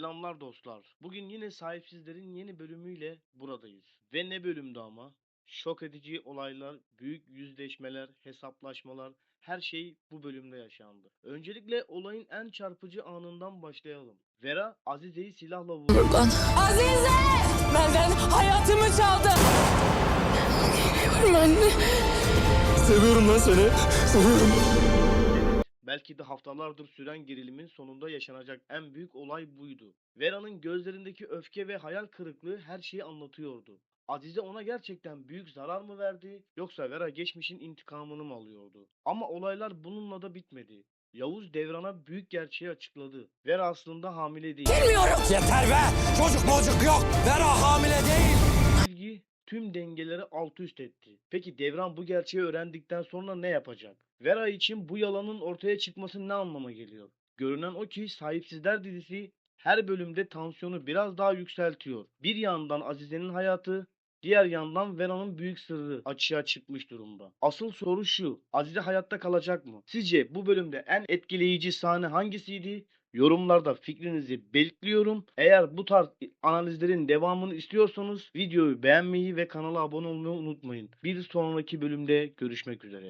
Selamlar dostlar. Bugün yine sahipsizlerin yeni bölümüyle buradayız. Ve ne bölümdü ama? Şok edici olaylar, büyük yüzleşmeler, hesaplaşmalar, her şey bu bölümde yaşandı. Öncelikle olayın en çarpıcı anından başlayalım. Vera Azize'yi silahla vurdu. Lan Azize! Benden hayatımı çaldı. geliyorum anne. Seviyorum lan seni. Seviyorum. Belki de haftalardır süren gerilimin sonunda yaşanacak en büyük olay buydu. Vera'nın gözlerindeki öfke ve hayal kırıklığı her şeyi anlatıyordu. Azize ona gerçekten büyük zarar mı verdi yoksa Vera geçmişin intikamını mı alıyordu? Ama olaylar bununla da bitmedi. Yavuz Devran'a büyük gerçeği açıkladı. Vera aslında hamile değil. Bilmiyorum. Yeter be. Çocuk mocuk yok. Vera hamile değil. Tüm dengeleri alt üst etti. Peki Devran bu gerçeği öğrendikten sonra ne yapacak? Vera için bu yalanın ortaya çıkması ne anlama geliyor? Görünen o ki Sahipsizler dizisi her bölümde tansiyonu biraz daha yükseltiyor. Bir yandan Azize'nin hayatı, diğer yandan Vera'nın büyük sırrı açığa çıkmış durumda. Asıl soru şu, Azize hayatta kalacak mı? Sizce bu bölümde en etkileyici sahne hangisiydi? Yorumlarda fikrinizi bekliyorum. Eğer bu tarz analizlerin devamını istiyorsanız videoyu beğenmeyi ve kanala abone olmayı unutmayın. Bir sonraki bölümde görüşmek üzere.